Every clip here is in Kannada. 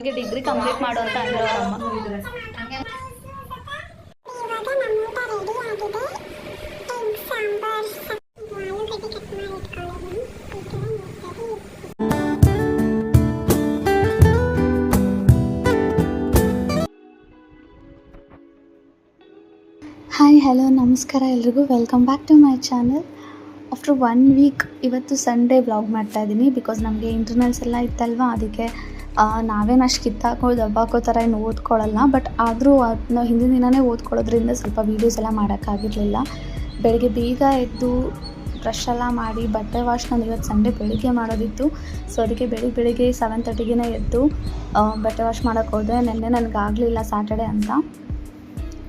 ಡಿಗ್ರಿ ಕಂಪ್ಲೀಟ್ ಮಾಡು ಅಂತ ಅಮ್ಮ. ಹಾಯ್ ಹಲೋ ನಮಸ್ಕಾರ ಎಲ್ರಿಗೂ. Welcome back to my channel after one week ಇವತ್ತು ಸಂಡೇ ಬ್ಲಾಗ್ ಮಾಡ್ತಾ ಇದ್ದೀನಿ ಬಿಕಾಸ್ ನಮಗೆ ಇಂಟರ್ನಲ್ಸ್ ಎಲ್ಲ ಇತ್ತಲ್ವ, ಅದಕ್ಕೆ ನಾವೇನು ಅಷ್ಟು ಕಿತ್ತಾಕೋ ದಬ್ಬಾಕೋ ಥರ ಏನು ಓದ್ಕೊಳ್ಳಲ್ಲ ಬಟ್ ಆದರೂ ನಾವು ಹಿಂದಿನ ದಿನವೇ ಓದ್ಕೊಳ್ಳೋದ್ರಿಂದ ಸ್ವಲ್ಪ ವೀಡಿಯೋಸ್ ಎಲ್ಲ ಮಾಡೋಕ್ಕಾಗಿರಲಿಲ್ಲ. ಬೆಳಗ್ಗೆ ಬೇಗ ಎದ್ದು ಬ್ರಷ್ ಎಲ್ಲ ಮಾಡಿ, ಬಟ್ಟೆ ವಾಶ್ ನಾನು ಇವತ್ತು ಸಂಡೇ ಬೆಳಿಗ್ಗೆ ಮಾಡೋದಿತ್ತು. ಸೊ ಅದಕ್ಕೆ ಬೆಳಿಗ್ಗೆ ಬೆಳಿಗ್ಗೆ ಸೆವೆನ್ ತರ್ಟಿಗೆ ಎದ್ದು ಬಟ್ಟೆ ವಾಶ್ ಮಾಡೋಕ್ಕೆ ಹೋದೆ. ನೆನ್ನೆ ನನಗಾಗಲಿಲ್ಲ ಸ್ಯಾಟರ್ಡೆ ಅಂತ.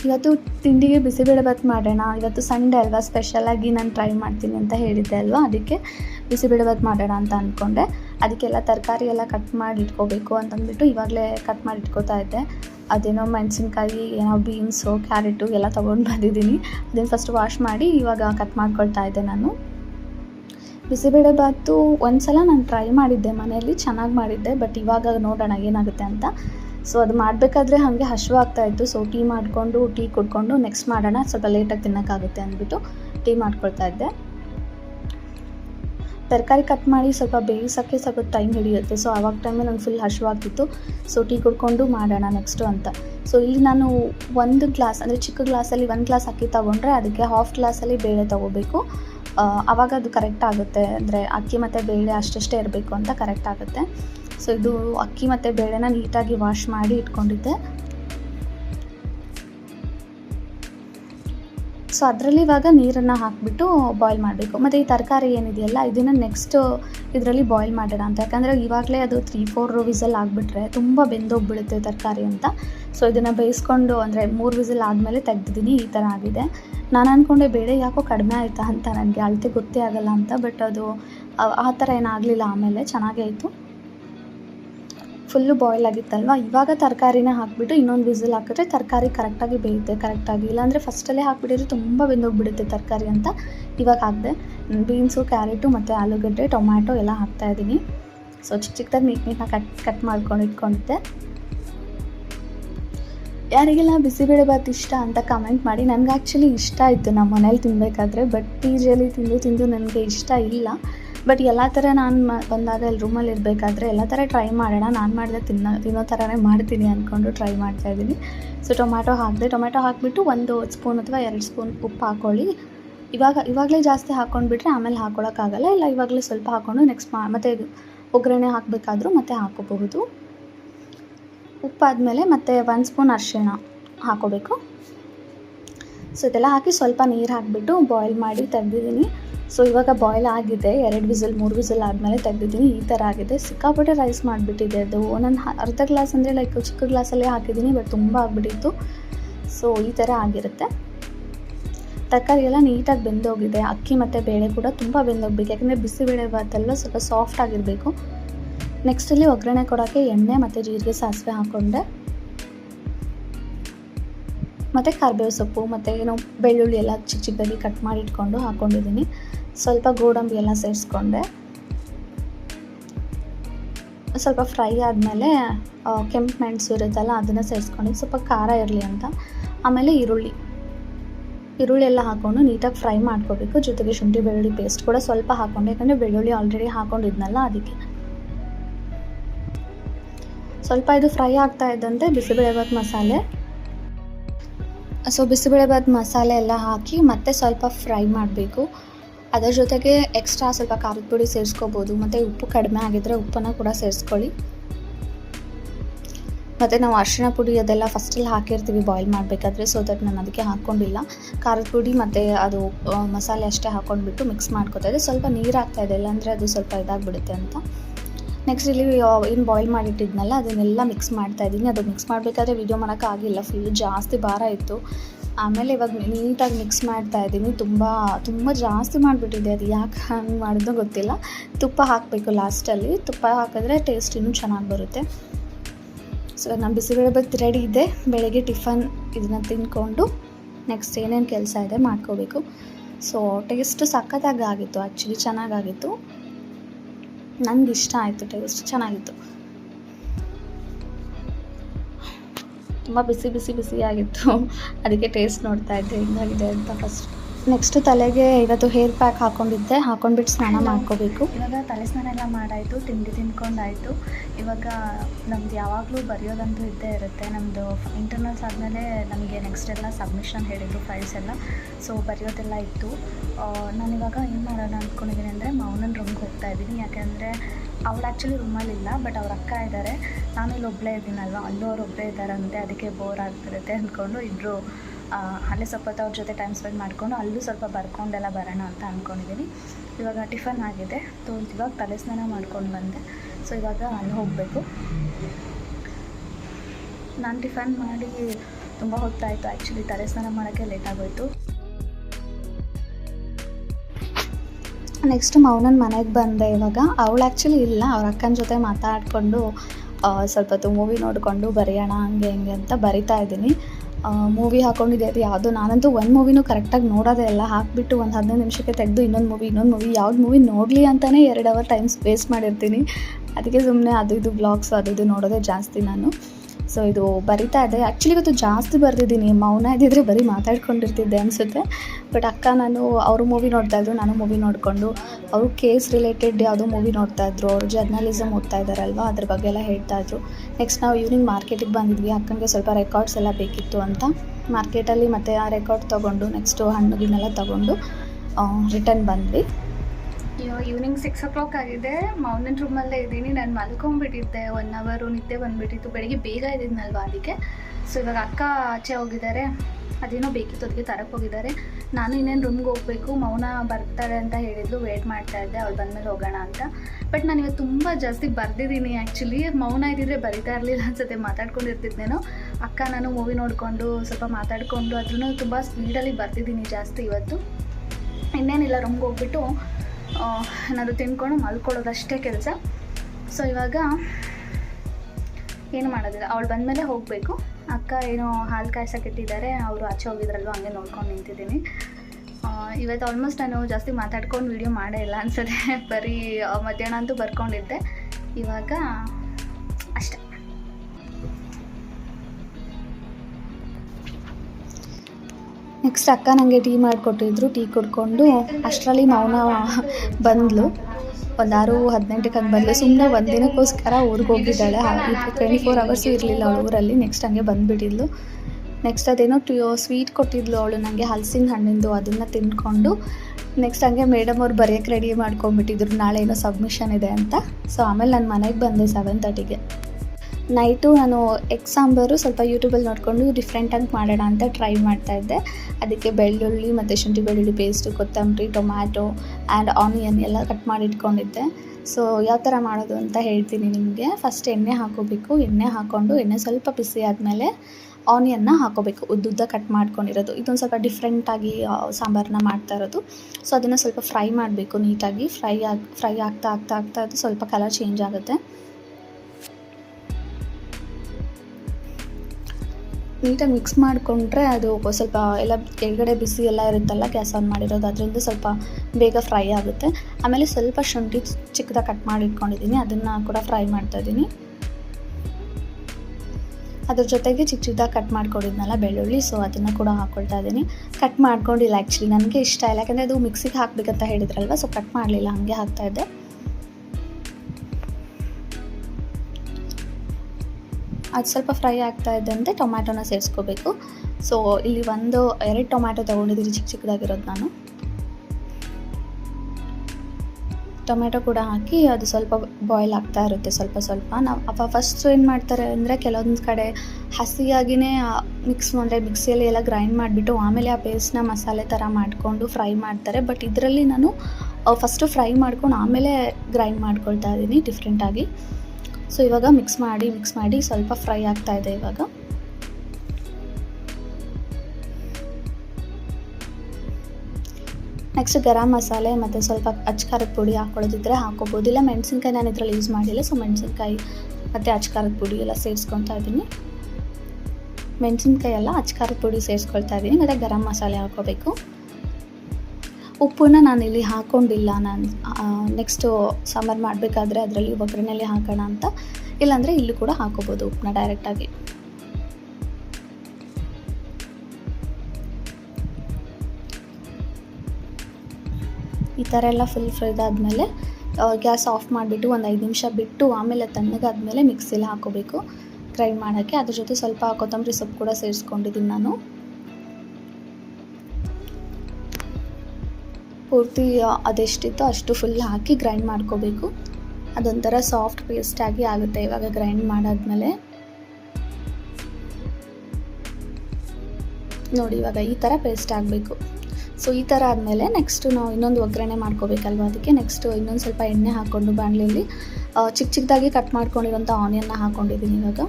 ಇವತ್ತು ತಿಂಡಿಗೆ ಬಿಸಿಬೇಳೆಬಾತ್ ಮಾಡೋಣ. ಇವತ್ತು ಸಂಡೇ ಅಲ್ವಾ? ಸ್ಪೆಷಲಾಗಿ ನಾನು ಟ್ರೈ ಮಾಡ್ತೀನಿ ಅಂತ ಹೇಳಿದ್ದೆ ಅಲ್ವಾ? ಅದಕ್ಕೆ ಬಿಸಿಬೇಳೆಬಾತ್ ಮಾಡೋಣ ಅಂತ ಅಂದ್ಕೊಂಡೆ ಅದಕ್ಕೆಲ್ಲ ತರಕಾರಿ ಎಲ್ಲ ಕಟ್ ಮಾಡಿ ಇಟ್ಕೋಬೇಕು ಅಂತಂದ್ಬಿಟ್ಟು ಇವಾಗಲೇ ಕಟ್ ಮಾಡಿ ಇಟ್ಕೋತಾ ಇದ್ದೆ. ಅದೇನೋ ಮೆಣಸಿನ್ಕಾಯಿ, ಏನೋ ಬೀನ್ಸು ಕ್ಯಾರೆಟು ಎಲ್ಲ ತೊಗೊಂಡು ಬಂದಿದ್ದೀನಿ. ಅದನ್ನು ಫಸ್ಟ್ ವಾಶ್ ಮಾಡಿ ಇವಾಗ ಕಟ್ ಮಾಡ್ಕೊಳ್ತಾ ಇದ್ದೆ ನಾನು. ಬಿಸಿಬೇಳೆಬಾತು ಒಂದು ಸಲ ನಾನು ಟ್ರೈ ಮಾಡಿದ್ದೆ ಮನೆಯಲ್ಲಿ. ಚೆನ್ನಾಗಿ ಮಾಡಿದ್ದೆ ಬಟ್ ಇವಾಗ ನೋಡೋಣ ಏನಾಗುತ್ತೆ ಅಂತ. ಸೊ ಅದು ಮಾಡಬೇಕಾದ್ರೆ ಹಾಗೆ ಹಸಿವು ಆಗ್ತಾ ಇತ್ತು. ಸೊ ಟೀ ಮಾಡಿಕೊಂಡು, ಟೀ ಕುಡ್ಕೊಂಡು ನೆಕ್ಸ್ಟ್ ಮಾಡೋಣ. ಸ್ವಲ್ಪ ಲೇಟಾಗಿ ತಿನ್ನೋಕ್ಕಾಗುತ್ತೆ ಅಂದ್ಬಿಟ್ಟು ಟೀ ಮಾಡ್ಕೊಳ್ತಾ ಇದ್ದೆ. ತರಕಾರಿ ಕಟ್ ಮಾಡಿ ಸ್ವಲ್ಪ ಬೇಯಿಸೋಕ್ಕೆ ಸ್ವಲ್ಪ ಟೈಮ್ ಹಿಡಿಯುತ್ತೆ. ಸೊ ಆವಾಗ ಟೈಮಲ್ಲಿ ನಂಗೆ ಫುಲ್ ಹಸಿವಾಗ್ತಿತ್ತು ಸೊ ಟೀ ಕುಡ್ಕೊಂಡು ಮಾಡೋಣ ನೆಕ್ಸ್ಟು ಅಂತ. ಸೊ ಇಲ್ಲಿ ನಾನು ಒಂದು ಗ್ಲಾಸ್ ಅಂದರೆ ಚಿಕ್ಕ ಗ್ಲಾಸಲ್ಲಿ ಒಂದು ಗ್ಲಾಸ್ ಅಕ್ಕಿ ತೊಗೊಂಡ್ರೆ ಅದಕ್ಕೆ ಹಾಫ್ ಗ್ಲಾಸಲ್ಲಿ ಬೇಳೆ ತೊಗೋಬೇಕು. ಆವಾಗ ಅದು ಕರೆಕ್ಟ್ ಆಗುತ್ತೆ. ಅಂದರೆ ಅಕ್ಕಿ ಮತ್ತು ಬೇಳೆ ಅಷ್ಟಷ್ಟೇ ಇರಬೇಕು ಅಂತ ಕರೆಕ್ಟ್ ಆಗುತ್ತೆ. ಸೊ ಇದು ಅಕ್ಕಿ ಮತ್ತು ಬೇಳೆನ ನೀಟಾಗಿ ವಾಶ್ ಮಾಡಿ ಇಟ್ಕೊಂಡಿದ್ದೆ. ಸೊ ಅದರಲ್ಲಿ ಇವಾಗ ನೀರನ್ನು ಹಾಕಿಬಿಟ್ಟು ಬಾಯ್ಲ್ ಮಾಡಬೇಕು. ಮತ್ತು ಈ ತರಕಾರಿ ಏನಿದೆಯಲ್ಲ, ಇದನ್ನು ನೆಕ್ಸ್ಟ್ ಇದರಲ್ಲಿ ಬಾಯ್ಲ್ ಮಾಡೋಣ ಅಂತ. ಯಾಕಂದರೆ ಇವಾಗಲೇ ಅದು ತ್ರೀ ಫೋರ್ ವಿಸಲ್ ಆಗಿಬಿಟ್ರೆ ತುಂಬ ಬೆಂದೋಗ್ಬಿಡುತ್ತೆ ತರಕಾರಿ ಅಂತ. ಸೊ ಇದನ್ನು ಬೇಯಿಸ್ಕೊಂಡು ಅಂದರೆ ಮೂರು ವಿಸಲ್ ಆದಮೇಲೆ ತೆಗ್ದಿದ್ದೀನಿ, ಈ ಥರ ಆಗಿದೆ. ನಾನು ಅಂದ್ಕೊಂಡೆ ಬೇಳೆ ಯಾಕೋ ಕಡಿಮೆ ಆಯಿತಾ ಅಂತ ನನಗೆ, ಅಳತೆ ಗೊತ್ತೇ ಆಗಲ್ಲ ಅಂತ. ಬಟ್ ಅದು ಆ- ಥರ ಏನಾಗಲಿಲ್ಲ ಆಮೇಲೆ, ಚೆನ್ನಾಗೇ ಆಯಿತು. ಫುಲ್ಲು ಬಾಯ್ಲ್ ಆಗಿತ್ತಲ್ವ? ಇವಾಗ ತರಕಾರಿನ ಹಾಕಿಬಿಟ್ಟು ಇನ್ನೊಂದು ವಿಸಿಲ್ ಹಾಕಿದ್ರೆ ತರಕಾರಿ ಕರೆಕ್ಟಾಗಿ ಬೇಯುತ್ತೆ, ಕರೆಕ್ಟಾಗಿ. ಇಲ್ಲಾಂದರೆ ಫಸ್ಟಲ್ಲೇ ಹಾಕ್ಬಿಟ್ಟಿದ್ರೆ ತುಂಬ ಬೆಂದೋಗ್ಬಿಡುತ್ತೆ ತರಕಾರಿ ಅಂತ ಇವಾಗ ಹಾಕಿದೆ. ಬೀನ್ಸು, ಕ್ಯಾರೆಟು ಮತ್ತು ಆಲೂಗಡ್ಡೆ, ಟೊಮ್ಯಾಟೊ ಎಲ್ಲ ಹಾಕ್ತಾಯಿದ್ದೀನಿ ಸೊ, ಚಿಕ್ಕ ಚಿಕ್ಕದಾಗಿ ನೀಟ್ ನೀಟಾಗಿ ಕಟ್ ಕಟ್ ಮಾಡ್ಕೊಂಡು ಇಟ್ಕೊಂಡಿದ್ದೆ. ಯಾರಿಗೆಲ್ಲ ಬಿಸಿಬೇಳೆಬಾತ್ ಇಷ್ಟ ಅಂತ ಕಮೆಂಟ್ ಮಾಡಿ. ನನಗೆ ಆ್ಯಕ್ಚುಲಿ ಇಷ್ಟ ಆಯಿತು ನಮ್ಮ ಮನೇಲಿ ತಿನ್ನಬೇಕಾದ್ರೆ ಬಟ್ ಪಿ ತಿಂದು ತಿಂದು ನನಗೆ ಇಷ್ಟ ಇಲ್ಲ. ಬಟ್ ಎಲ್ಲ ಥರ ನಾನು ಬಂದಾಗ ಅಲ್ಲಿ ರೂಮಲ್ಲಿ ಇರಬೇಕಾದ್ರೆ ಎಲ್ಲ ಥರ ಟ್ರೈ ಮಾಡೋಣ. ನಾನು ಮಾಡಿದೆ ತಿನ್ನೋ ತಿನ್ನೋ ಥರನೇ ಮಾಡ್ತೀನಿ ಅಂದ್ಕೊಂಡು ಟ್ರೈ ಮಾಡ್ತಾ ಇದ್ದೀನಿ. ಸೊ ಟೊಮ್ಯಾಟೊ ಹಾಕಿದೆ ಟೊಮ್ಯಾಟೊ ಹಾಕಿಬಿಟ್ಟು ಒಂದು ಸ್ಪೂನ್ ಅಥವಾ ಎರಡು ಸ್ಪೂನ್ ಉಪ್ಪು ಹಾಕ್ಕೊಳ್ಳಿ ಇವಾಗ, ಇವಾಗಲೇ ಜಾಸ್ತಿ ಹಾಕ್ಕೊಂಡ್ಬಿಟ್ರೆ ಆಮೇಲೆ ಹಾಕ್ಕೊಳಕ್ಕಾಗಲ್ಲ ಇಲ್ಲ, ಇವಾಗಲೇ ಸ್ವಲ್ಪ ಹಾಕ್ಕೊಂಡು ನೆಕ್ಸ್ಟ್ ಮಾ, ಮತ್ತು ಒಗ್ಗರಣೆ ಹಾಕಬೇಕಾದ್ರೂ ಮತ್ತೆ ಹಾಕೋಬಹುದು ಉಪ್ಪಾದಮೇಲೆ ಮತ್ತೆ ಒಂದು ಸ್ಪೂನ್ ಅರಿಶಿಣ ಹಾಕೋಬೇಕು ಸೊ ಇದೆಲ್ಲ ಹಾಕಿ ಸ್ವಲ್ಪ ನೀರು ಹಾಕಿಬಿಟ್ಟು ಬಾಯ್ಲ್ ಮಾಡಿ ತೆಗ್ದಿದ್ದೀನಿ. ಸೊ ಇವಾಗ ಬಾಯ್ಲ್ ಆಗಿದೆ. ಎರಡು ವಿಸಲ್, ಮೂರು ವಿಸಲ್ ಆದಮೇಲೆ ತೆಗ್ದಿದ್ದೀನಿ. ಈ ಥರ ಆಗಿದೆ. ಸಿಕ್ಕಾಪಟ್ಟೆ ರೈಸ್ ಮಾಡಿಬಿಟ್ಟಿದೆ ಅದು ನಾನು ಅರ್ಧ ಗ್ಲಾಸ್ ಅಂದರೆ ಲೈಕ್ ಚಿಕ್ಕ ಗ್ಲಾಸಲ್ಲೇ ಹಾಕಿದ್ದೀನಿ ಬಟ್ ತುಂಬ ಆಗಿಬಿಟ್ಟಿತ್ತು. ಸೊ ಈ ಥರ ಆಗಿರುತ್ತೆ. ತರಕಾರಿ ಎಲ್ಲ ನೀಟಾಗಿ ಬೆಂದೋಗಿದೆ. ಅಕ್ಕಿ ಮತ್ತು ಬೇಳೆ ಕೂಡ ತುಂಬ ಬೆಂದೋಗ್ಬೇಕು. ಯಾಕಂದರೆ ಬಿಸಿಬೇಳೆ ಭಾತೆಲ್ಲ ಸ್ವಲ್ಪ ಸಾಫ್ಟ್ ಆಗಿರಬೇಕು. ನೆಕ್ಸ್ಟಲ್ಲಿ ಒಗ್ಗರಣೆ ಕೊಡೋಕ್ಕೆ ಎಣ್ಣೆ ಮತ್ತು ಜೀರಿಗೆ ಸಾಸಿವೆ ಹಾಕ್ಕೊಂಡೆ ಮತ್ತು ಕರ್ಬೇವು ಸೊಪ್ಪು, ಮತ್ತು ಏನೋ ಬೆಳ್ಳುಳ್ಳಿ ಎಲ್ಲ ಚಿಕ್ಕ ಚಿಕ್ಕದಾಗಿ ಕಟ್ ಮಾಡಿ ಇಟ್ಕೊಂಡು ಹಾಕ್ಕೊಂಡಿದ್ದೀನಿ ಸ್ವಲ್ಪ ಗೋಡಂಬಿ ಎಲ್ಲ ಸೇರಿಸ್ಕೊಂಡೆ. ಸ್ವಲ್ಪ ಫ್ರೈ ಆದಮೇಲೆ ಕೆಂಪು ಮೆಣಸು ಇರುತ್ತಲ್ಲ ಅದನ್ನು ಸೇರಿಸ್ಕೊಂಡು. ಸ್ವಲ್ಪ ಖಾರ ಇರಲಿ ಅಂತ. ಆಮೇಲೆ ಈರುಳ್ಳಿ. ಈರುಳ್ಳಿ ಎಲ್ಲ ಹಾಕ್ಕೊಂಡು ನೀಟಾಗಿ ಫ್ರೈ ಮಾಡ್ಕೋಬೇಕು. ಜೊತೆಗೆ ಶುಂಠಿ, ಬೆಳ್ಳುಳ್ಳಿ ಪೇಸ್ಟ್ ಕೂಡ ಸ್ವಲ್ಪ ಹಾಕ್ಕೊಂಡು ಯಾಕಂದರೆ ಬೆಳ್ಳುಳ್ಳಿ ಆಲ್ರೆಡಿ ಹಾಕ್ಕೊಂಡಿದ್ನಲ್ಲ ಅದಕ್ಕೆ. ಸ್ವಲ್ಪ ಇದು ಫ್ರೈ ಆಗ್ತಾ ಇದ್ದಂತೆ ಬಿಸಿಬೇಳೆಬಾತ್ ಮಸಾಲೆ. ಸೊ ಬಿಸಿಬೇಳೆಬಾತ್ ಮಸಾಲೆ ಎಲ್ಲ ಹಾಕಿ ಮತ್ತೆ ಸ್ವಲ್ಪ ಫ್ರೈ ಮಾಡಬೇಕು. ಅದರ ಜೊತೆಗೆ ಎಕ್ಸ್ಟ್ರಾ ಸ್ವಲ್ಪ ಖಾರದ ಪುಡಿ ಸೇರಿಸ್ಕೋಬೋದು. ಮತ್ತು ಉಪ್ಪು ಕಡಿಮೆ ಆಗಿದ್ದರೆ ಉಪ್ಪನ್ನು ಕೂಡ ಸೇರಿಸ್ಕೊಳ್ಳಿ. ಮತ್ತು ನಾವು ಅರಿಶಿಣ ಪುಡಿ ಅದೆಲ್ಲ ಫಸ್ಟಲ್ಲಿ ಹಾಕಿರ್ತೀವಿ ಬಾಯ್ಲ್ ಮಾಡಬೇಕಾದ್ರೆ. ಸೊ ದಟ್ ನಾನು ಅದಕ್ಕೆ ಹಾಕ್ಕೊಂಡಿಲ್ಲ ಖಾರದ ಪುಡಿ ಮತ್ತು ಅದು ಮಸಾಲೆ ಅಷ್ಟೇ ಹಾಕ್ಕೊಂಡ್ಬಿಟ್ಟು ಮಿಕ್ಸ್ ಮಾಡ್ಕೋತಾ ಇದೆ ಸ್ವಲ್ಪ ನೀರು ಹಾಕ್ತಾ ಇದೆ ಇಲ್ಲಾಂದರೆ ಅದು ಸ್ವಲ್ಪ ಇದಾಗಿಬಿಡುತ್ತೆ ಅಂತ. ನೆಕ್ಸ್ಟ್ ಇಲ್ಲಿ ಏನು ಬಾಯ್ಲ್ ಮಾಡಿಟ್ಟಿದ್ನಲ್ಲ, ಅದನ್ನೆಲ್ಲ ಮಿಕ್ಸ್ ಮಾಡ್ತಾ ಇದ್ದೀನಿ. ಅದು ಮಿಕ್ಸ್ ಮಾಡಬೇಕಾದ್ರೆ ವೀಡಿಯೋ ಮಾಡೋಕ್ಕಾಗಿಲ್ಲ ಫುಲ್ ಜಾಸ್ತಿ ಭಾರ ಇತ್ತು. ಆಮೇಲೆ ಇವಾಗ ನೀಟಾಗಿ ಮಿಕ್ಸ್ ಮಾಡ್ತಾ ಇದ್ದೀನಿ. ತುಂಬ ತುಂಬ ಜಾಸ್ತಿ ಮಾಡಿಬಿಟ್ಟಿದೆ ಅದು. ಯಾಕೆ ಹಂಗೆ ಮಾಡಿದ್ನೋ ಗೊತ್ತಿಲ್ಲ. ತುಪ್ಪ ಹಾಕಬೇಕು ಲಾಸ್ಟಲ್ಲಿ ತುಪ್ಪ ಹಾಕಿದ್ರೆ ಟೇಸ್ಟ್ ಇನ್ನೂ ಚೆನ್ನಾಗಿ ಬರುತ್ತೆ. ಸೊ ನಮ್ಮ ಬಿಸಿಬೇಳೆಬಾತ್ ರೆಡಿ ಇದೆ. ಬೆಳಗ್ಗೆ ಟಿಫನ್ ಇದನ್ನು ತಿಂದ್ಕೊಂಡು ನೆಕ್ಸ್ಟ್ ಏನೇನು ಕೆಲಸ ಇದೆ ಮಾಡ್ಕೋಬೇಕು. ಸೊ ಟೇಸ್ಟ್ ಸಖತ್ತಾಗಿ ಆಗಿತ್ತು. ಆ್ಯಕ್ಚುಲಿ ಚೆನ್ನಾಗಾಗಿತ್ತು ನನಗೆ ಇಷ್ಟ ಆಯಿತು ಟೇಸ್ಟ್ ಚೆನ್ನಾಗಿತ್ತು. ತುಂಬ ಬಿಸಿ ಬಿಸಿ ಬಿಸಿಯಾಗಿತ್ತು ಅದಕ್ಕೆ ಟೇಸ್ಟ್ ನೋಡ್ತಾ ಇದ್ದೆ, ಹಿಂಗಾಗಿದೆ ಅಂತ ಫಸ್ಟ್ ನೆಕ್ಸ್ಟ್ ತಲೆಗೆ ಇವತ್ತು ಹೇರ್ ಪ್ಯಾಕ್ ಹಾಕೊಂಡಿದ್ದೆ. ಹಾಕೊಂಡ್ಬಿಟ್ಟು ಸ್ನಾನ ಮಾಡ್ಕೋಬೇಕು. ಇವಾಗ ತಲೆ ಸ್ನಾನ ಎಲ್ಲ ಮಾಡಾಯಿತು ತಿಂಡಿ ತಿನ್ಕೊಂಡಾಯಿತು ಇವಾಗ ನಮ್ದು ಯಾವಾಗಲೂ ಬರೆಯೋದಂತೂ ಇದ್ದೇ ಇರುತ್ತೆ. ನಮ್ಮದು ಇಂಟರ್ನಲ್ಸ್ ಆದಮೇಲೆ ನಮಗೆ ನೆಕ್ಸ್ಟ್ ಎಲ್ಲ ಸಬ್ಮಿಷನ್ ಹೇಳಿದರು ಫೈಲ್ಸ್ ಎಲ್ಲ. ಸೊ ಬರೆಯೋದೆಲ್ಲ ಇತ್ತು. ನಾನಿವಾಗ ಏನು ಮಾಡೋಣ ಅಂದ್ಕೊಂಡಿದ್ದೀನಿ ಅಂದರೆ ಮೌನನ ರೂಮ್ಗೆ ಹೋಗ್ತಾ ಇದ್ದೀನಿ. ಯಾಕೆಂದರೆ ಅವ್ಳು ಆ್ಯಕ್ಚುಲಿ ರೂಮಲ್ಲಿಲ್ಲ ಬಟ್ ಅವ್ರ ಅಕ್ಕ ಇದ್ದಾರೆ ನಾನು ಇಲ್ಲಿ ಒಬ್ಬಳೇ ಇದ್ದೀನಲ್ವ? ಅಲ್ಲೂ ಅವ್ರು ಒಬ್ಬರೇ ಇದ್ದಾರಂತೆ ಅದಕ್ಕೆ ಬೋರ್ ಆಗ್ತಿರುತ್ತೆ ಅಂದ್ಕೊಂಡು ಇಬ್ಬರು ಅಲ್ಲೇ ಸ್ವಲ್ಪ ಹೊತ್ತು ಅವ್ರ ಜೊತೆ ಟೈಮ್ ಸ್ಪೆಂಡ್ ಮಾಡಿಕೊಂಡು ಅಲ್ಲೂ ಸ್ವಲ್ಪ ಬರ್ಕೊಂಡೆಲ್ಲ ಬರೋಣ ಅಂತ ಅಂದ್ಕೊಂಡಿದ್ದೀನಿ ಇವಾಗ ಟಿಫನ್ ಆಗಿದೆ. ಸೊ ಇವಾಗ ತಲೆ ಸ್ನಾನ ಮಾಡ್ಕೊಂಡು ಬಂದೆ. ಸೊ ಇವಾಗ ಅಲ್ಲಿ ಹೋಗಬೇಕು. ನಾನು ಟಿಫನ್ ಮಾಡಿ ತುಂಬ ಹೊತ್ತಾಯಿತು ಆ್ಯಕ್ಚುಲಿ ತಲೆ ಸ್ನಾನ ಮಾಡೋಕ್ಕೆ ಲೇಟ್ ಆಗೋಯಿತು. ನೆಕ್ಸ್ಟ್ ಮೌನನ್ ಮನೆಗೆ ಬಂದೆ ಇವಾಗ. ಅವಳು ಆ್ಯಕ್ಚುಲಿ ಇಲ್ಲ. ಅವ್ರ ಅಕ್ಕನ ಜೊತೆ ಮಾತಾಡಿಕೊಂಡು ಸ್ವಲ್ಪ ಹೊತ್ತು ಮೂವಿ ನೋಡಿಕೊಂಡು ಬರೆಯೋಣ, ಹಂಗೆ ಹಿಂಗೆ ಅಂತ ಬರಿತಾ ಇದ್ದೀನಿ. ಮೂವಿ ಹಾಕೊಂಡಿದ್ದೆ. ಅದು ಯಾವುದೋ, ನಾನಂತೂ ಒಂದು ಮೂವಿನೂ ಕರೆಕ್ಟಾಗಿ ನೋಡೋದೇ ಇಲ್ಲ. ಹಾಕಿಬಿಟ್ಟು ಒಂದು ಹದಿನೈದು ನಿಮಿಷಕ್ಕೆ ತೆಗೆದು ಇನ್ನೊಂದು ಮೂವಿ ಇನ್ನೊಂದು ಮೂವಿ ಯಾವ್ದು ಮೂವಿ ನೋಡಲಿ ಅಂತಲೇ ಎರಡು ಅವರ್ ಟೈಮ್ಸ್ ವೇಸ್ಟ್ ಮಾಡಿರ್ತೀನಿ. ಅದಕ್ಕೆ ಸುಮ್ಮನೆ ಅದು ಇದು ಬ್ಲಾಗ್ಸ್ ಅದು ಇದು ನೋಡೋದೇ ಜಾಸ್ತಿ ನಾನು. ಸೊ ಇದು ಬರಿತಾ ಇದೆ ಆ್ಯಕ್ಚುಲಿ ಇವತ್ತು ಜಾಸ್ತಿ ಬರೆದಿದ್ದೀನಿ. ಮೌನ ಇದ್ದಿದ್ರೆ ಬರೀ ಮಾತಾಡ್ಕೊಂಡಿರ್ತಿದ್ದೆ ಅನಿಸುತ್ತೆ. ಬಟ್ ಅಕ್ಕ ನಾನು, ಅವರು ಮೂವಿ ನೋಡ್ತಾ ನಾನು ಮೂವಿ ನೋಡಿಕೊಂಡು ಅವರು ಕೇಸ್ ರಿಲೇಟೆಡ್ ಯಾವುದೋ ಮೂವಿ ನೋಡ್ತಾ ಇದ್ರು, ಅವರು ಜರ್ನಲಿಸಮ್ ಓದ್ತಾ ಇದ್ದಾರಲ್ವ? ಅದ್ರ ಬಗ್ಗೆ ಎಲ್ಲ ಹೇಳ್ತಾ ಇದ್ರು. ನೆಕ್ಸ್ಟ್ ನಾವು ಇವ್ನಿಂಗ್ ಮಾರ್ಕೆಟಿಗೆ ಬಂದಿದ್ವಿ. ಅಕ್ಕನಿಗೆ ಸ್ವಲ್ಪ ರೆಕಾರ್ಡ್ಸ್ ಎಲ್ಲ ಬೇಕಿತ್ತು ಅಂತ. ಮಾರ್ಕೆಟಲ್ಲಿ ಮತ್ತೆ ಆ ರೆಕಾರ್ಡ್ ತೊಗೊಂಡು ನೆಕ್ಸ್ಟು ಹಣ್ಣು ತಗೊಂಡು ರಿಟರ್ನ್ ಬಂದ್ವಿ. ಈವ್ನಿಂಗ್ ಸಿಕ್ಸ್ ಓ ಕ್ಲಾಕ್ ಆಗಿದೆ. ಮೌಂಟೇನ್ ರೂಮಲ್ಲೇ ಇದ್ದೀನಿ. ನಾನು ಮಲ್ಕೊಂಡ್ಬಿಟ್ಟಿದ್ದೆ. ಒನ್ ಅವರು ನಿದ್ದೆ ಬಂದುಬಿಟ್ಟಿತ್ತು. ಬೆಳಿಗ್ಗೆ ಬೇಗ ಇದ್ದಿದ್ನಲ್ವಾ ಅದಕ್ಕೆ. ಸೊ ಇವಾಗ ಅಕ್ಕ ಆಚೆ ಹೋಗಿದ್ದಾರೆ. ಅದೇನೋ ಬೇಕಿತ್ತು ಅದಕ್ಕೆ ತರಕ್ಕೆ ಹೋಗಿದ್ದಾರೆ. ನಾನು ಇನ್ನೇನು ರೂಮ್ಗೆ ಹೋಗಬೇಕು, ಮೌನ ಬರ್ತಾರೆ ಅಂತ ಹೇಳಿದ್ಲು ವೇಟ್ ಮಾಡ್ತಾ ಇದ್ದೆ ಅವ್ರು ಬಂದಮೇಲೆ ಹೋಗೋಣ ಅಂತ. ಬಟ್ ನಾನು ಇವತ್ತು ತುಂಬ ಜಾಸ್ತಿ ಬರೆದಿದ್ದೀನಿ ಆ್ಯಕ್ಚುಲಿ ಮೌನ ಇದ್ದಿದ್ರೆ ಬರಿತಾ ಇರಲಿಲ್ಲ ಅನ್ಸುತ್ತೆ ಮಾತಾಡ್ಕೊಂಡಿರ್ತಿದ್ದೇನೋ ಅಕ್ಕ ನಾನು ಮೂವಿ ನೋಡಿಕೊಂಡು ಸ್ವಲ್ಪ ಮಾತಾಡಿಕೊಂಡು ಅದ್ರೂ ತುಂಬ ಸ್ಪೀಡಲ್ಲಿ ಬರ್ತಿದ್ದೀನಿ ಜಾಸ್ತಿ ಇವತ್ತು. ಇನ್ನೇನಿಲ್ಲ ರೂಮ್ಗೆ ಹೋಗ್ಬಿಟ್ಟು ಏನಾದರೂ ತಿನ್ಕೊಂಡು ಮಲ್ಕೊಳ್ಳೋದಷ್ಟೇ ಕೆಲಸ. ಸೊ ಇವಾಗ ಏನು ಮಾಡೋದಿಲ್ಲ. ಅವಳು ಬಂದಮೇಲೆ ಹೋಗಬೇಕು. ಅಕ್ಕ ಏನೋ ಹಾಲು ಕಾಯ್ಸಕ್ಕಿಟ್ಟಿದ್ದಾರೆ. ಅವರು ಆಚೆ ಹೋಗಿದ್ರಲ್ವ, ಹಂಗೆ ನೋಡ್ಕೊಂಡು ನಿಂತಿದ್ದೀನಿ. ಇವತ್ತು ಆಲ್ಮೋಸ್ಟ್ ನಾನು ಜಾಸ್ತಿ ಮಾತಾಡ್ಕೊಂಡು ವೀಡಿಯೋ ಮಾಡೇ ಇಲ್ಲ ಅನ್ಸುತ್ತೆ. ಬರೀ ಮಧ್ಯಾಹ್ನ ಅಂತೂ ಬರ್ಕೊಂಡಿದ್ದೆ. ಇವಾಗ ಅಷ್ಟೆ. ನೆಕ್ಸ್ಟ್ ಅಕ್ಕ ನನಗೆ ಟೀ ಮಾಡಿಕೊಟ್ಟಿದ್ರು. ಟೀ ಕುಡ್ಕೊಂಡು ಅಷ್ಟರಲ್ಲಿ ಮೌನ ಬಂದ್ಲು. ಒಂದು ಆರು ಹದಿನೆಂಟಕ್ಕೆ ಹಂಗೆ ಸುಮ್ಮನೆ ಒಂದು ದಿನಕ್ಕೋಸ್ಕರ ಊರಿಗೆ ಹೋಗಿದ್ದಾಳೆ. ಟ್ವೆಂಟಿ ಫೋರ್ ಅವರ್ಸು ಇರಲಿಲ್ಲ ಅವಳು ಊರಲ್ಲಿ. ನೆಕ್ಸ್ಟ್ ಹಂಗೆ ಬಂದುಬಿಟ್ಟಿದ್ಲು. ನೆಕ್ಸ್ಟ್ ಅದೇನೋ ಟು ಸ್ವೀಟ್ ಕೊಟ್ಟಿದ್ಲು ಅವಳು ನನಗೆ ಹಲಸಿನ ಹಣ್ಣಿಂದು ಅದನ್ನು ತಿಂದ್ಕೊಂಡು. ನೆಕ್ಸ್ಟ್ ಹಂಗೆ ಮೇಡಮ್ ಅವ್ರು ಬರೆಯೋಕ್ಕೆ ರೆಡಿ ಮಾಡ್ಕೊಂಡ್ಬಿಟ್ಟಿದ್ರು. ನಾಳೆ ಏನೋ ಸಬ್ಮಿಷನ್ ಇದೆ ಅಂತ. ಸೊ ಆಮೇಲೆ ನಾನು ಮನೆಗೆ ಬಂದೆ ಸೆವೆನ್ ತರ್ಟಿಗೆ ನೈಟು ನಾನು ಎಗ್ ಸಾಂಬಾರು ಸ್ವಲ್ಪ ಯೂಟ್ಯೂಬಲ್ಲಿ ನೋಡಿಕೊಂಡು ಡಿಫ್ರೆಂಟಾಗಿ ಮಾಡೋಣ ಅಂತ ಟ್ರೈ ಮಾಡ್ತಾ ಇದ್ದೆ. ಅದಕ್ಕೆ ಬೆಳ್ಳುಳ್ಳಿ ಮತ್ತು ಶುಂಠಿ ಬೆಳ್ಳುಳ್ಳಿ ಪೇಸ್ಟು ಕೊತ್ತಂಬರಿ ಟೊಮ್ಯಾಟೊ ಆ್ಯಂಡ್ ಆನಿಯನ್ ಎಲ್ಲ ಕಟ್ ಮಾಡಿ ಇಟ್ಕೊಂಡಿದ್ದೆ. ಸೊ ಯಾವ ಥರ ಮಾಡೋದು ಅಂತ ಹೇಳ್ತೀನಿ ನಿಮಗೆ. ಫಸ್ಟ್ ಎಣ್ಣೆ ಹಾಕೋಬೇಕು. ಎಣ್ಣೆ ಹಾಕ್ಕೊಂಡು ಎಣ್ಣೆ ಸ್ವಲ್ಪ ಬಿಸಿ ಆದಮೇಲೆ ಆನಿಯನ್ನ ಹಾಕೋಬೇಕು. ಉದ್ದುದ್ದ ಕಟ್ ಮಾಡ್ಕೊಂಡಿರೋದು. ಇದೊಂದು ಸ್ವಲ್ಪ ಡಿಫ್ರೆಂಟಾಗಿ ಸಾಂಬಾರನ್ನ ಮಾಡ್ತಾ ಇರೋದು. ಸೊ ಅದನ್ನು ಸ್ವಲ್ಪ ಫ್ರೈ ಮಾಡಬೇಕು ನೀಟಾಗಿ. ಫ್ರೈ ಆಗಿ ಫ್ರೈ ಆಗ್ತಾ ಆಗ್ತಾ ಆಗ್ತಾ ಅದು ಸ್ವಲ್ಪ ಕಲರ್ ಚೇಂಜ್ ಆಗುತ್ತೆ. ನೀಟಾಗಿ ಮಿಕ್ಸ್ ಮಾಡಿಕೊಂಡ್ರೆ ಅದು ಸ್ವಲ್ಪ ಎಲ್ಲ ಕೆಳಗಡೆ ಬಿಸಿ ಎಲ್ಲ ಇರುತ್ತಲ್ಲ, ಗ್ಯಾಸ್ ಆನ್ ಮಾಡಿರೋದು ಅದರಿಂದ ಸ್ವಲ್ಪ ಬೇಗ ಫ್ರೈ ಆಗುತ್ತೆ. ಆಮೇಲೆ ಸ್ವಲ್ಪ ಶುಂಠಿ ಚಿಕ್ಕದಾಗಿ ಕಟ್ ಮಾಡಿ ಇಟ್ಕೊಂಡಿದ್ದೀನಿ ಅದನ್ನು ಕೂಡ ಫ್ರೈ ಮಾಡ್ತಾ ಇದ್ದೀನಿ ಅದ್ರ ಜೊತೆಗೆ ಚಿಕ್ಕ ಚಿಕ್ಕದಾಗಿ ಕಟ್ ಮಾಡ್ಕೊಂಡಿದ್ನಲ್ಲ ಬೆಳ್ಳುಳ್ಳಿ, ಸೊ ಅದನ್ನು ಕೂಡ ಹಾಕ್ಕೊಳ್ತಾ ಇದ್ದೀನಿ ಕಟ್ ಮಾಡ್ಕೊಂಡಿಲ್ಲ, ಆ್ಯಕ್ಚುಲಿ ನನಗೆ ಇಷ್ಟ ಇಲ್ಲ, ಯಾಕಂದರೆ ಅದು ಮಿಕ್ಸಿಗೆ ಹಾಕಬೇಕಂತ ಹೇಳಿದ್ರಲ್ವ, ಸೊ ಕಟ್ ಮಾಡಲಿಲ್ಲ, ಹಾಗೆ ಹಾಕ್ತಾ ಅದು ಸ್ವಲ್ಪ ಫ್ರೈ ಆಗ್ತಾ ಇದ್ದಂತೆ ಟೊಮ್ಯಾಟೊನ ಸೇರಿಸ್ಕೋಬೇಕು. ಸೊ ಇಲ್ಲಿ ಒಂದು ಎರಡು ಟೊಮ್ಯಾಟೊ ತೊಗೊಂಡಿದ್ದೀನಿ ಚಿಕ್ಕ ಚಿಕ್ಕದಾಗಿರೋದು ನಾನು. ಟೊಮ್ಯಾಟೊ ಕೂಡ ಹಾಕಿ ಅದು ಸ್ವಲ್ಪ ಬಾಯ್ಲ್ ಆಗ್ತಾ ಇರುತ್ತೆ ಸ್ವಲ್ಪ ಸ್ವಲ್ಪ. ನಾವು ಅಪ್ಪ ಫಸ್ಟ್ ಏನು ಮಾಡ್ತಾರೆ ಅಂದರೆ ಕೆಲವೊಂದು ಕಡೆ ಹಸಿಯಾಗಿಯೇ ಮಿಕ್ಸ್ ಅಂದರೆ ಮಿಕ್ಸಿಯಲ್ಲಿ ಎಲ್ಲ ಗ್ರೈಂಡ್ ಮಾಡಿಬಿಟ್ಟು ಆಮೇಲೆ ಆ ಪೇಸ್ಟ್ನ ಮಸಾಲೆ ಥರ ಮಾಡಿಕೊಂಡು ಫ್ರೈ ಮಾಡ್ತಾರೆ. ಬಟ್ ಇದರಲ್ಲಿ ನಾನು ಫಸ್ಟು ಫ್ರೈ ಮಾಡ್ಕೊಂಡು ಆಮೇಲೆ ಗ್ರೈಂಡ್ ಮಾಡ್ಕೊಳ್ತಾ ಇದ್ದೀನಿ ಡಿಫ್ರೆಂಟಾಗಿ ಸೊ ಇವಾಗ ಮಿಕ್ಸ್ ಮಾಡಿ ಮಿಕ್ಸ್ ಮಾಡಿ ಸ್ವಲ್ಪ ಫ್ರೈ ಆಗ್ತಾ ಇದೆ ಇವಾಗ. ನೆಕ್ಸ್ಟ್ ಗರಂ ಮಸಾಲೆ ಮತ್ತು ಸ್ವಲ್ಪ ಅಚ್ಕಾರದ ಪುಡಿ ಹಾಕೊಳ್ಳೋದಿದ್ರೆ ಹಾಕೋಬೋದು. ಇಲ್ಲ ಮೆಣಸಿನ್ಕಾಯಿ ನಾನು ಇದರಲ್ಲಿ ಯೂಸ್ ಮಾಡಿಲ್ಲ ಸೊ ಮೆಣಸಿನ್ಕಾಯಿ ಮತ್ತು ಅಚ್ಕಾರದ ಪುಡಿ ಎಲ್ಲ ಸೇರಿಸ್ಕೊತಾ ಇದ್ದೀನಿ ಮೆಣಸಿನ್ಕಾಯಿ ಎಲ್ಲ ಅಚ್ಕಾರದ ಪುಡಿ ಸೇರಿಸ್ಕೊಳ್ತಾ ಇದ್ದೀನಿ ಮತ್ತು ಗರಂ ಮಸಾಲೆ ಹಾಕೋಬೇಕು. ಉಪ್ಪನ್ನ ಇಲ್ಲಿ ಹಾಕ್ಕೊಂಡಿಲ್ಲ ನಾನು ನೆಕ್ಸ್ಟು ಸಾಂಬಾರು ಮಾಡಬೇಕಾದ್ರೆ ಅದರಲ್ಲಿ ಒಗ್ಗರಣೆಯಲ್ಲಿ ಹಾಕೋಣ ಅಂತ. ಇಲ್ಲಾಂದರೆ ಇಲ್ಲೂ ಕೂಡ ಹಾಕೋಬೋದು ಉಪ್ಪನ್ನ ಡೈರೆಕ್ಟಾಗಿ ಈ ಥರ ಎಲ್ಲ ಫುಲ್ ಫ್ರೈದಾದಮೇಲೆ ಗ್ಯಾಸ್ ಆಫ್ ಮಾಡಿಬಿಟ್ಟು ಒಂದು ಐದು ನಿಮಿಷ ಬಿಟ್ಟು ಆಮೇಲೆ ತಣ್ಣಗಾದಮೇಲೆ ಮಿಕ್ಸಿಲಿ ಹಾಕೋಬೇಕು. ಗ್ರೈಂಡ್ ಮಾಡೋಕ್ಕೆ. ಅದ್ರ ಜೊತೆ ಸ್ವಲ್ಪ ಕೊತ್ತಂಬರಿ ಸೊಪ್ಪು ಕೂಡ ಸೇರಿಸ್ಕೊಂಡಿದ್ದೀನಿ ನಾನು. ಪೂರ್ತಿ ಅದೆಷ್ಟಿತ್ತೋ ಅಷ್ಟು ಫುಲ್ ಹಾಕಿ ಗ್ರೈಂಡ್ ಮಾಡ್ಕೋಬೇಕು. ಅದೊಂಥರ ಸಾಫ್ಟ್ ಪೇಸ್ಟ್ ಆಗಿ ಆಗುತ್ತೆ ಇವಾಗ ಗ್ರೈಂಡ್ ಮಾಡಾದ್ಮೇಲೆ. ನೋಡಿ ಇವಾಗ ಈ ಥರ ಪೇಸ್ಟ್ ಆಗಬೇಕು. ಸೊ ಈ ಥರ ಆದಮೇಲೆ ನೆಕ್ಸ್ಟು ನಾವು ಇನ್ನೊಂದು ಒಗ್ಗರಣೆ ಮಾಡ್ಕೋಬೇಕಲ್ವ ಅದಕ್ಕೆ? ನೆಕ್ಸ್ಟು ಇನ್ನೊಂದು ಸ್ವಲ್ಪ ಎಣ್ಣೆ ಹಾಕ್ಕೊಂಡು ಬಾಣಲೆಯಲ್ಲಿ ಚಿಕ್ಕ ಚಿಕ್ಕದಾಗಿ ಕಟ್ ಮಾಡ್ಕೊಂಡಿರೋಂಥ ಆನಿಯನ್ನ ಹಾಕ್ಕೊಂಡಿದ್ದೀನಿ ಇವಾಗ.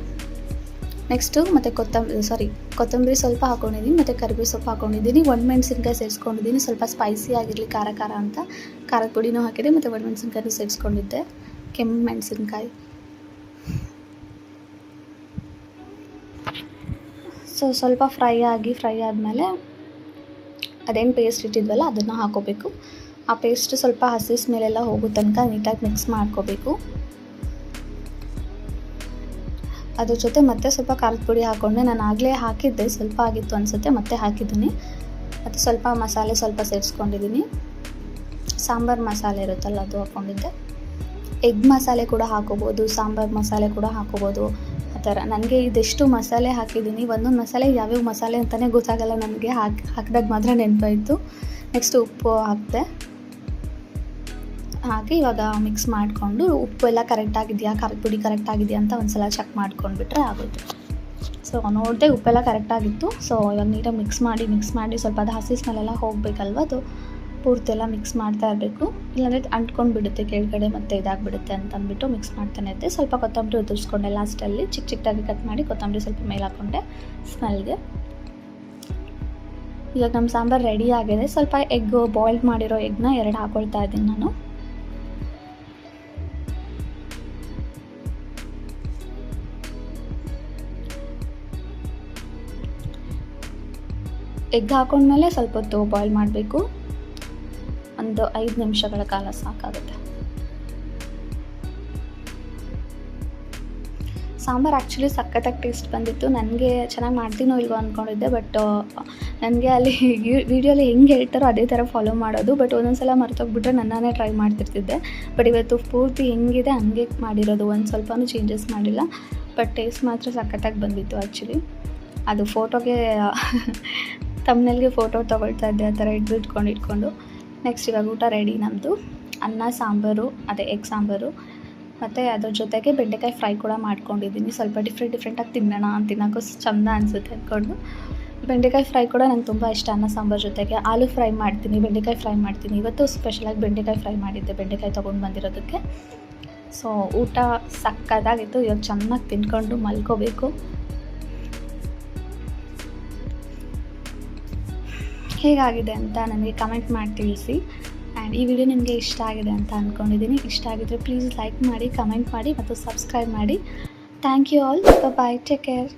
ನೆಕ್ಸ್ಟು ಮತ್ತು ಕೊತ್ತಂಬರಿ ಸಾರಿ ಕೊತ್ತಂಬರಿ ಸ್ವಲ್ಪ ಹಾಕೊಂಡಿದ್ದೀನಿ, ಮತ್ತು ಕರಿಬೇವು ಸೊಪ್ಪು ಹಾಕೊಂಡಿದ್ದೀನಿ. ಒಣಮೆಣಸಿನ್ಕಾಯಿ ಸೇರಿಸ್ಕೊಂಡಿದ್ದೀನಿ, ಸ್ವಲ್ಪ ಸ್ಪೈಸಿ ಆಗಿರಲಿ ಖಾರ ಖಾರ ಅಂತ. ಖಾರದ ಪುಡಿನೂ ಹಾಕಿದೆ, ಮತ್ತು ಒಣಮೆಣಸಿನ್ಕಾಯಿನೂ ಸೇರಿಸ್ಕೊಂಡಿದ್ದೆ. ಕೆಂಪು ಮೆಣಸಿನ್ಕಾಯಿ. ಸೊ ಸ್ವಲ್ಪ ಫ್ರೈ ಆಗಿ ಫ್ರೈ ಆದಮೇಲೆ ಅದೇನು ಪೇಸ್ಟ್ ಇಟ್ಟಿದ್ವಲ್ಲ, ಅದನ್ನು ಹಾಕೋಬೇಕು. ಆ ಪೇಸ್ಟ್ ಸ್ವಲ್ಪ ಹಸಿ ಮೇಲೆಲ್ಲ ಹೋಗೋ ತನಕ ನೀಟಾಗಿ ಮಿಕ್ಸ್ ಮಾಡ್ಕೋಬೇಕು. ಅದ್ರ ಜೊತೆ ಮತ್ತೆ ಸ್ವಲ್ಪ ಖಾರದ ಪುಡಿ ಹಾಕ್ಕೊಂಡೆ ನಾನು ಆಗಲೇ ಹಾಕಿದ್ದೆ, ಸ್ವಲ್ಪ ಆಗಿತ್ತು ಅನಿಸುತ್ತೆ, ಮತ್ತೆ ಹಾಕಿದ್ದೀನಿ. ಮತ್ತು ಸ್ವಲ್ಪ ಮಸಾಲೆ ಸ್ವಲ್ಪ ಸೇರಿಸ್ಕೊಂಡಿದ್ದೀನಿ. ಸಾಂಬಾರು ಮಸಾಲೆ ಇರುತ್ತಲ್ಲ, ಅದು ಹಾಕ್ಕೊಂಡಿದ್ದೆ ಎಗ್ ಮಸಾಲೆ ಕೂಡ ಹಾಕೋಬೋದು, ಸಾಂಬಾರು ಮಸಾಲೆ ಕೂಡ ಹಾಕೋಬೋದು. ಆ ಥರ. ನನಗೆ ಇದೆಷ್ಟು ಮಸಾಲೆ ಹಾಕಿದ್ದೀನಿ. ಒಂದೊಂದು ಮಸಾಲೆ ಯಾವ್ಯಾವ ಮಸಾಲೆ ಅಂತಲೇ ಗೊತ್ತಾಗಲ್ಲ ನನಗೆ. ಹಾಕಿ, ಹಾಕಿದಾಗ ಮಾತ್ರ ನೆನಪಾಯಿತು. ನೆಕ್ಸ್ಟ್ ಉಪ್ಪು ಹಾಕಿದೆ. ಹಾಕಿ ಇವಾಗ ಮಿಕ್ಸ್ ಮಾಡಿಕೊಂಡು ಉಪ್ಪು ಎಲ್ಲ ಕರೆಕ್ಟ್ ಆಗಿದೆಯಾ? ಖಾರದ ಪುಡಿ ಕರೆಕ್ಟ್ ಆಗಿದೆಯಾ ಅಂತ ಒಂದ್ಸಲ ಚೆಕ್ ಮಾಡ್ಕೊಂಡ್ಬಿಟ್ರೆ ಆಗುತ್ತೆ ಸೊ ನೋಡಿದೆ ಉಪ್ಪೆಲ್ಲ ಕರೆಕ್ಟ್ ಆಗಿತ್ತು. ಸೊ ಇವಾಗ ನೀರಾಗಿ ಮಿಕ್ಸ್ ಮಾಡಿ ಮಿಕ್ಸ್ ಮಾಡಿ ಸ್ವಲ್ಪ ಅದು ಹಸಿ ಸ್ಮೆಲ್ಲೆಲ್ಲ ಹೋಗಬೇಕಲ್ವ? ಅದು ಪೂರ್ತಿ ಎಲ್ಲ ಮಿಕ್ಸ್ ಮಾಡ್ತಾ ಇರಬೇಕು. ಇಲ್ಲಾಂದರೆ ಅಂಟ್ಕೊಂಡು ಬಿಡುತ್ತೆ ಕೆಳಗಡೆ ಮತ್ತೆ ಇದಾಗಿಬಿಡುತ್ತೆ ಅಂತ ಅಂದ್ಬಿಟ್ಟು ಮಿಕ್ಸ್ ಮಾಡ್ತಾನೆ ಇದ್ದೆ. ಸ್ವಲ್ಪ ಕೊತ್ತಂಬರಿ ಉದುರಿಸ್ಕೊಂಡೆ ಲಾಸ್ಟಲ್ಲಿ ಚಿಕ್ಕ ಚಿಕ್ಕದಾಗಿ ಕಟ್ ಮಾಡಿ ಕೊತ್ತಂಬರಿ ಸ್ವಲ್ಪ ಮೇಲೆ ಹಾಕ್ಕೊಂಡೆ ಸ್ಮೆಲ್ಗೆ ಇವಾಗ ನಮ್ಮ ಸಾಂಬಾರು ರೆಡಿ ಆಗಿದೆ. ಸ್ವಲ್ಪ ಎಗ್ ಬಾಯ್ಲ್ಡ್ ಮಾಡಿರೋ ಎಗ್ನ ಎರಡು ಹಾಕೊಳ್ತಾ ಇದ್ದೀನಿ ನಾನು. ಎಗ್ ಹಾಕೊಂಡ್ಮೇಲೆ ಸ್ವಲ್ಪ ಹೊತ್ತು ಬಾಯ್ಲ್ ಮಾಡಬೇಕು. ಒಂದು ಐದು ನಿಮಿಷಗಳ ಕಾಲ ಸಾಕಾಗುತ್ತೆ. ಸಾಂಬಾರು ಆ್ಯಕ್ಚುಲಿ ಸಖತ್ತಾಗಿ ಟೇಸ್ಟ್ ಬಂದಿತ್ತು. ನನಗೆ ಚೆನ್ನಾಗಿ ಮಾಡ್ತೀನೋ ಇಲ್ವೋ ಅಂದ್ಕೊಂಡಿದ್ದೆ ಬಟ್ ನನಗೆ ಅಲ್ಲಿ ವೀಡಿಯೋಲಿ ಹೆಂಗೆ ಹೇಳ್ತಾರೋ ಅದೇ ಥರ ಫಾಲೋ ಮಾಡೋದು. ಬಟ್ ಒಂದೊಂದು ಸಲ ಮರ್ತೋಗ್ಬಿಟ್ರೆ ನನ್ನೇ ಟ್ರೈ ಮಾಡ್ತಿರ್ತಿದ್ದೆ. ಬಟ್ ಇವತ್ತು ಪೂರ್ತಿ ಹೆಂಗಿದೆ, ಹಂಗೆ ಮಾಡಿರೋದು ಒಂದು ಸ್ವಲ್ಪನೂ ಚೇಂಜಸ್ ಮಾಡಿಲ್ಲ. ಬಟ್ ಟೇಸ್ಟ್ ಮಾತ್ರ ಸಖತ್ತಾಗಿ ಬಂದಿತ್ತು ಆ್ಯಕ್ಚುಲಿ ಅದು ಫೋಟೋಗೆ ತಮ್ಮನೆಲ್ಗೆ ಫೋಟೋ ತೊಗೊಳ್ತಾ ಇದ್ದೆ, ಆ ಥರ ಹಿಡ್ದು ಇಟ್ಕೊಂಡು ಇಟ್ಕೊಂಡು. ನೆಕ್ಸ್ಟ್ ಇವಾಗ ಊಟ ರೆಡಿ ನಮ್ಮದು ಅನ್ನ, ಸಾಂಬಾರು, ಅದೇ ಎಗ್ ಸಾಂಬಾರು. ಮತ್ತು ಅದ್ರ ಜೊತೆಗೆ ಬೆಂಡೆಕಾಯಿ ಫ್ರೈ ಕೂಡ ಮಾಡ್ಕೊಂಡಿದ್ದೀನಿ. ಸ್ವಲ್ಪ ಡಿಫ್ರೆಂಟ್ ಡಿಫ್ರೆಂಟಾಗಿ ತಿನ್ನೋಣ ತಿನ್ನೋಕ್ಕೂ ಚೆಂದ ಅನಿಸುತ್ತೆ ಅಂದ್ಕೊಂಡು. ಬೆಂಡೆಕಾಯಿ ಫ್ರೈ ಕೂಡ ನಂಗೆ ತುಂಬ ಇಷ್ಟ, ಅನ್ನ, ಸಾಂಬಾರು ಜೊತೆಗೆ. ಆಲೂ ಫ್ರೈ ಮಾಡ್ತೀನಿ, ಬೆಂಡೆಕಾಯಿ ಫ್ರೈ ಮಾಡ್ತೀನಿ. ಇವತ್ತು ಸ್ಪೆಷಲಾಗಿ ಬೆಂಡೆಕಾಯಿ ಫ್ರೈ ಮಾಡಿದ್ದೆ, ಬೆಂಡೆಕಾಯಿ ತೊಗೊಂಡು ಬಂದಿರೋದಕ್ಕೆ. ಸೊ ಊಟ ಸಕ್ಕತ್ತಾಗಿತ್ತು. ಇವಾಗ ಚೆನ್ನಾಗಿ ತಿನ್ಕೊಂಡು ಮಲ್ಕೋಬೇಕು. ಹೇಗಾಗಿದೆ ಅಂತ ನನಗೆ ಕಮೆಂಟ್ ಮಾಡಿ ತಿಳಿಸಿ. ಆ್ಯಂಡ್ ಈ ವಿಡಿಯೋ ನಿಮಗೆ ಇಷ್ಟ ಆಗಿದೆ ಅಂತ ಅಂದ್ಕೊಂಡಿದ್ದೀನಿ ಇಷ್ಟ ಆಗಿದ್ರೆ ಪ್ಲೀಸ್ ಲೈಕ್ ಮಾಡಿ ಕಮೆಂಟ್ ಮಾಡಿ ಮತ್ತು ಸಬ್ಸ್ಕ್ರೈಬ್ ಮಾಡಿ. Thank you all bye take care